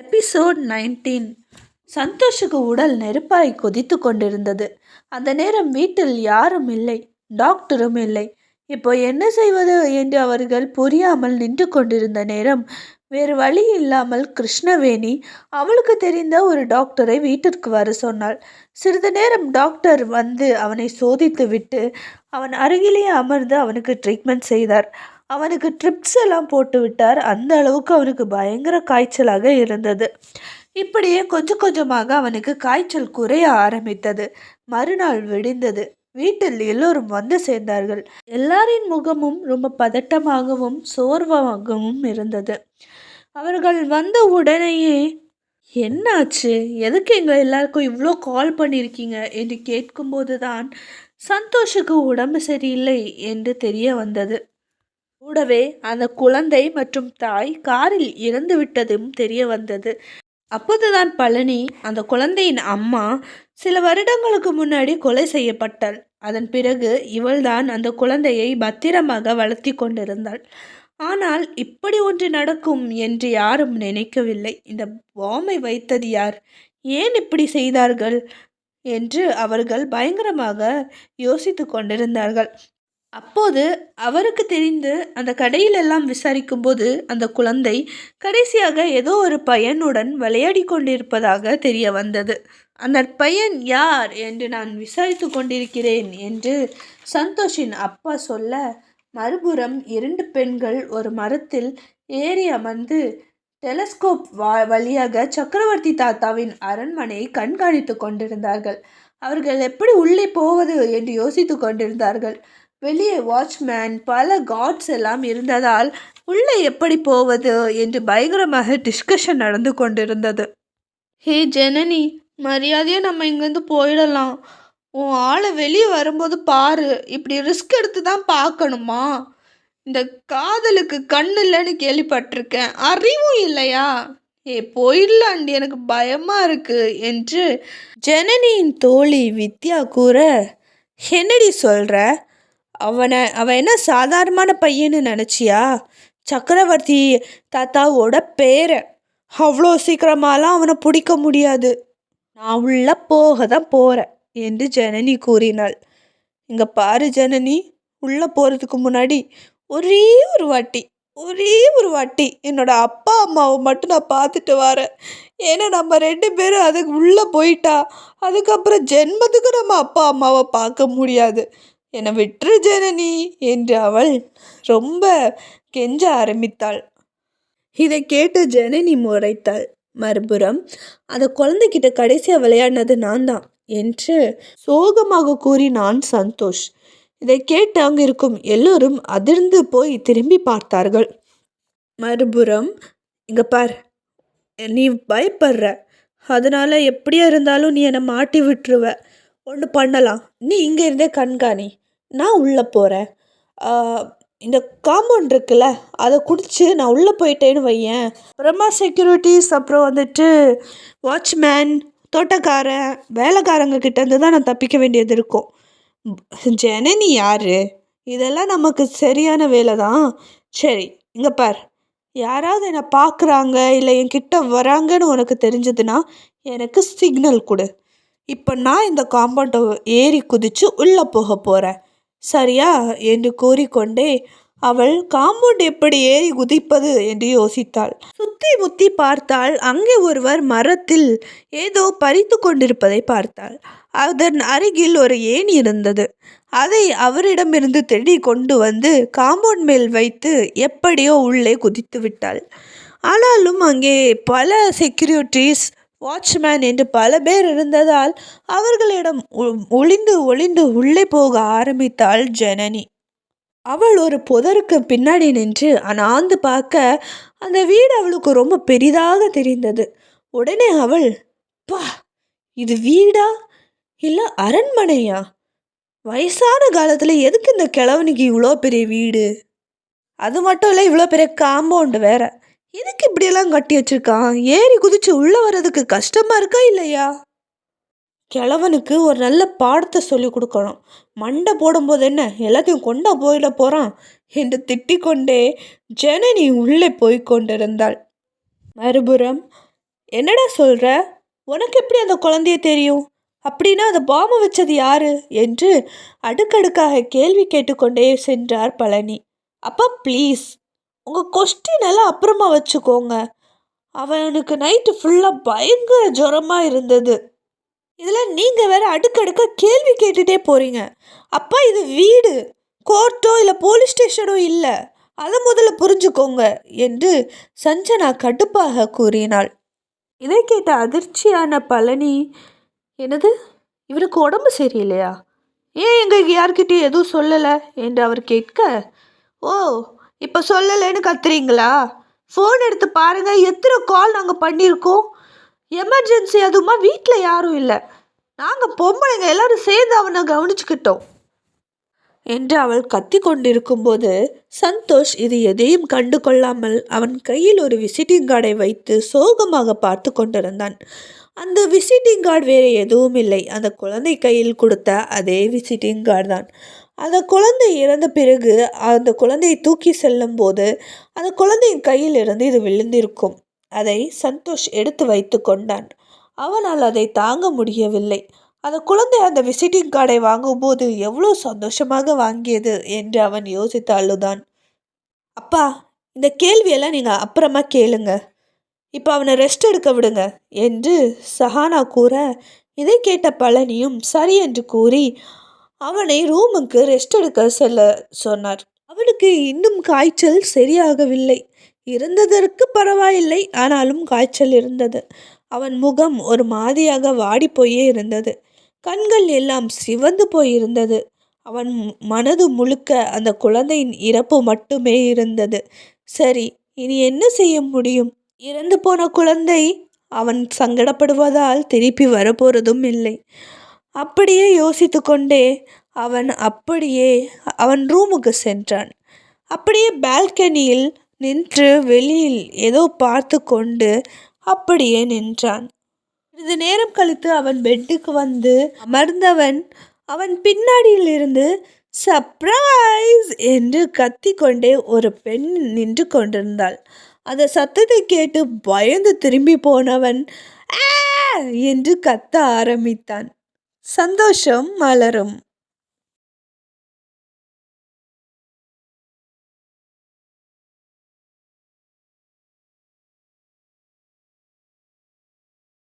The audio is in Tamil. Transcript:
எபிசோட் நைன்டீன் சந்தோஷுக்கு உடல் நெருப்பாய் கொதித்து கொண்டிருந்தது. அந்த நேரம் வீட்டில் யாரும் இல்லை டாக்டரும் இல்லை. இப்போ என்ன செய்வது என்று அவர்கள் புரியாமல் நின்று கொண்டிருந்த நேரம் வேறு வழி இல்லாமல் கிருஷ்ணவேணி அவளுக்கு தெரிந்த ஒரு டாக்டரை வீட்டிற்கு வர சொன்னாள். சிறிது நேரம் டாக்டர் வந்து அவனை சோதித்து விட்டு அவன் அருகிலேயே அமர்ந்து அவனுக்கு ட்ரீட்மெண்ட் செய்தார். அவனுக்கு ட்ரிப்ஸ் எல்லாம் போட்டு விட்டார். அந்த அளவுக்கு அவனுக்கு பயங்கர காய்ச்சலாக இருந்தது. இப்படியே கொஞ்சம் கொஞ்சமாக அவனுக்கு காய்ச்சல் குறைய ஆரம்பித்தது. மறுநாள் விடிந்தது. வீட்டில் எல்லோரும் வந்து சேர்ந்தார்கள். எல்லாரின் முகமும் ரொம்ப பதட்டமாகவும் சோர்வாகவும் இருந்தது. அவர்கள் வந்த உடனேயே என்னாச்சு? எதுக்கு எங்கள் எல்லாருக்கும் இவ்வளோ கால் பண்ணியிருக்கீங்க? என்று கேட்கும்போது தான் சந்தோஷுக்கு உடம்பு சரியில்லை என்று தெரிய வந்தது. கூடவே அந்த குழந்தை மற்றும் தாய் காரில் இறந்து விட்டதும் தெரிய வந்தது. அப்போதுதான் பழனி அந்த குழந்தையின் அம்மா சில வருடங்களுக்கு முன்னாடி கொலை செய்யப்பட்டாள். அதன் பிறகு இவள்தான் அந்த குழந்தையை பத்திரமாக வளர்த்தி கொண்டிருந்தாள். ஆனால் இப்படி ஒன்று நடக்கும் என்று யாரும் நினைக்கவில்லை. இந்த ஓமை வைத்தது யார்? ஏன் இப்படி செய்தார்கள்? என்று அவர்கள் பயங்கரமாக யோசித்து கொண்டிருந்தார்கள். அப்போது அவருக்கு தெரிந்து அந்த கடையிலெல்லாம் விசாரிக்கும்போது அந்த குழந்தை கடைசியாக ஏதோ ஒரு பையனுடன் விளையாடி கொண்டிருப்பதாக தெரிய வந்தது. அந்த பையன் யார் என்று நான் விசாரித்து கொண்டிருக்கிறேன் என்று சந்தோஷின் அப்பா சொல்ல மறுபுறம் இரண்டு பெண்கள் ஒரு மரத்தில் ஏறி அமர்ந்து டெலஸ்கோப் வா வழியாக சக்கரவர்த்தி தாத்தாவின் அரண்மனையை கண்காணித்து கொண்டிருந்தார்கள். அவர்கள் எப்படி உள்ளே போவது? என்று யோசித்து கொண்டிருந்தார்கள். வெளியே வாட்ச்மேன் பல காட்ஸ் எல்லாம் இருந்ததால் உள்ளே எப்படி போவது என்று பயங்கரமாக டிஸ்கஷன் நடந்து கொண்டிருந்தது. ஹே ஜனனி மரியாதையாக நம்ம இங்கேருந்து போயிடலாம். உன் ஆளை வெளியே வரும்போது பாரு. இப்படி ரிஸ்க் எடுத்து தான் பார்க்கணுமா? இந்த காதலுக்கு கண்ணு இல்லைன்னு கேள்விப்பட்டிருக்கேன். அறிவும் இல்லையா? ஏ போயிடலாண்டி. எனக்கு பயமாக இருக்கு என்று ஜனனியின் தோழி வித்யா கூற என்னடி சொல்கிற அவனை அவன் என்ன சாதாரணமான பையன்னு நினச்சியா? சக்கரவர்த்தி தாத்தாவோட பேரை. அவ்வளோ சீக்கிரமாலாம் அவனை பிடிக்க முடியாது. நான் உள்ள போக தான் போகிறேன் என்று ஜனனி கூறினாள். இங்கே பாரு ஜனனி உள்ளே போகிறதுக்கு முன்னாடி ஒரே ஒரு வாட்டி ஒரே ஒரு வாட்டி என்னோட அப்பா அம்மாவை மட்டும் நான் பார்த்துட்டு வரேன். ஏன்னா நம்ம ரெண்டு பேரும் அதுக்கு உள்ளே போயிட்டா அதுக்கப்புறம் ஜென்மத்துக்கு நம்ம அப்பா அம்மாவை பார்க்க முடியாது. என்னை விட்டுரு ஜனனி என்று அவள் ரொம்ப கெஞ்ச ஆரம்பித்தாள். இதை கேட்டு ஜனனி முறைத்தாள். மறுபுறம் அந்த குழந்தைகிட்ட கடைசியாக விளையாடினது நான் தான் என்று சோகமாக கூறினான் சந்தோஷ். இதை கேட்டு அங்கு இருக்கும் எல்லோரும் அதிர்ந்து போய் திரும்பி பார்த்தார்கள். மறுபுறம் இங்கே பார் நீ பயப்படுற. அதனால் எப்படியா இருந்தாலும் நீ என்னை மாட்டி விட்டுருவ. ஒன்று பண்ணலாம். நீ இங்கே இருந்தே கண்காணி. நான் உள்ளே போகிறேன் இந்த காம்பவுண்ட் இருக்குல்ல அதை குடித்து நான் உள்ளே போயிட்டேன்னு வையேன். அப்புறமா செக்யூரிட்டிஸ் அப்புறம் வந்துட்டு வாட்ச்மேன் தோட்டக்காரன் வேலைக்காரங்க கிட்டேருந்து தான் நான் தப்பிக்க வேண்டியது இருக்கும். ஜனனி யார்? இதெல்லாம் நமக்கு சரியான வேலை தான். சரி இங்கே பார். யாராவது என்னை பார்க்குறாங்க இல்லை என்கிட்ட வராங்கன்னு உனக்கு தெரிஞ்சதுன்னா எனக்கு சிக்னல் கொடு. இப்போ நான் இந்த காம்பவுண்டை ஏறி குதித்து உள்ளே போக போகிறேன் சரியா? என்று கூறிக்கொண்டே அவள் காம்பவுண்ட் எப்படி ஏறி குதிப்பது? என்று யோசித்தாள். சுத்தி முத்தி பார்த்தாள் அங்கே ஒருவர் மரத்தில் ஏதோ பறித்து கொண்டிருப்பதை பார்த்தாள். அதன் அருகில் ஒரு ஏணி இருந்தது. அதை அவரிடமிருந்து தேடி கொண்டு வந்து காம்பவுண்ட் மேல் வைத்து எப்படியோ உள்ளே குதித்து விட்டாள். ஆனாலும் அங்கே பல செக்யூரிட்டிஸ் வாட்ச்மேன் என்று பல பேர் இருந்ததால் அவர்களிடம் ஒளிந்து ஒளிந்து உள்ளே போக ஆரம்பித்தாள் ஜனனி. அவள் ஒரு புதருக்கு பின்னாடி நின்று அனாந்து பார்க்க அந்த வீடு அவளுக்கு ரொம்ப பெரிதாக தெரிந்தது. உடனே அவள் பா இது வீடா? இல்லை அரண்மனையா? வயசான காலத்தில் எதுக்கு இந்த கிழவனுக்கு இவ்வளோ பெரிய வீடு? அது மட்டும் இல்லை இவ்வளோ பெரிய காம்பவுண்டு வேற. எதுக்கு இப்படியெல்லாம் கட்டி வச்சிருக்கான்? ஏறி குதிச்சு உள்ளே வர்றதுக்கு கஷ்டமா இருக்கா இல்லையா? கிழவனுக்கு ஒரு நல்ல பாடத்தை சொல்லி கொடுக்கணும். மண்டை போடும்போது என்ன எல்லாத்தையும் கொண்டா போயிட போகிறான் என்று திட்டிக்கொண்டே ஜனனி உள்ளே போய் கொண்டிருந்தாள். மறுபுறம் என்னடா சொல்ற? உனக்கு எப்படி அந்த குழந்தைய தெரியும்? அப்படின்னா அந்த பாம்பு வச்சது யாரு? என்று அடுக்கடுக்காக கேள்வி கேட்டுக்கொண்டே சென்றார் பழனி. அப்பா ப்ளீஸ் உங்கள் கொஸ்டின் எல்லாம் அப்புறமா வச்சுக்கோங்க. அவனுக்கு நைட்டு ஃபுல்லாக பயங்கர ஜுரமாக இருந்தது. இதில் நீங்கள் வேறு அடுக்கடுக்க கேள்வி கேட்டுட்டே போகிறீங்க அப்பா இது வீடு. கோர்ட்டோ இல்லை போலீஸ் ஸ்டேஷனோ இல்லை. அதை முதல்ல புரிஞ்சுக்கோங்க என்று சஞ்சனா கடுப்பாக கூறினாள். இதை கேட்ட அதிர்ச்சியான பழனி என்னது? இவருக்கு உடம்பு சரியில்லையா? ஏன் எங்கள் யார்கிட்டயும் எதுவும் சொல்லலை? என்று அவர் கேட்க ஓ இப்போ சொல்லலைன்னு கத்துறீங்களா? ஃபோன் எடுத்து பாருங்க எத்தனை கால் நாங்கள் பண்ணியிருக்கோம்? எமர்ஜென்சி அதுவுமா வீட்டில் யாரும் இல்லை. நாங்கள் பொம்பளைங்க எல்லாரும் சேர்ந்து அவனை கவனிச்சுக்கிட்டோம். என்று அவள் கத்தி கொண்டிருக்கும்போது சந்தோஷ் இது எதையும் கண்டு கொள்ளாமல் அவன் கையில் ஒரு விசிட்டிங் கார்டை வைத்து சோகமாக பார்த்து கொண்டிருந்தான். அந்த விசிட்டிங் கார்டு வேறு எதுவும் இல்லை. அந்த குழந்தை கையில் கொடுத்த அதே விசிட்டிங் கார்டு தான். அந்த குழந்தை இறந்த பிறகு அந்த குழந்தையை தூக்கி செல்லும் போது அந்த குழந்தையின் கையில் இருந்து இது விழுந்திருக்கும். அதை சந்தோஷ் எடுத்து வைத்து கொண்டான். அவனால் அதை தாங்க முடியவில்லை. அந்த குழந்தை அந்த விசிட்டிங் கார்டை வாங்கும்போது எவ்வளோ சந்தோஷமாக வாங்கியது என்று அவன் யோசித்து அழுதான். அப்பா இந்த கேள்வியெல்லாம் நீங்கள் அப்புறமா கேளுங்க. இப்போ அவனை ரெஸ்ட் எடுக்க விடுங்க என்று சஹானா கூற இதை கேட்ட பழனியும் சரி என்று கூறி அவனை ரூமுக்கு ரெஸ்ட் எடுக்க செல்ல சொன்னார். அவனுக்கு இன்னும் காய்ச்சல் சரியாகவில்லை. இருந்ததற்கு பரவாயில்லை ஆனாலும் காய்ச்சல் இருந்தது. அவன் முகம் ஒரு மாதிரியாக வாடி போயே இருந்தது. கண்கள் எல்லாம் சிவந்து போயிருந்தது. அவன் மனது முழுக்க அந்த குழந்தையின் இறப்பு மட்டுமே இருந்தது. சரி இனி என்ன செய்ய முடியும்? இறந்து போன குழந்தை அவன் சங்கடப்படுவதால் திருப்பி வரப்போறதும் இல்லை. அப்படியே யோசித்து கொண்டே அவன் அப்படியே அவன் ரூமுக்கு சென்றான். அப்படியே பால்கனியில் நின்று வெளியில் ஏதோ பார்த்து கொண்டு அப்படியே நின்றான். சிறிது நேரம் கழித்து அவன் பெட்டுக்கு வந்து அமர்ந்தவன் அவன் பின்னாடியில் இருந்து சர்ப்ரைஸ்! என்று கத்திக்கொண்டே ஒரு பெண் நின்று கொண்டிருந்தாள். அந்த சத்தத்தை கேட்டு பயந்து திரும்பி போனவன் என்று கத்த ஆரம்பித்தான். சந்தோஷம் மலரும்.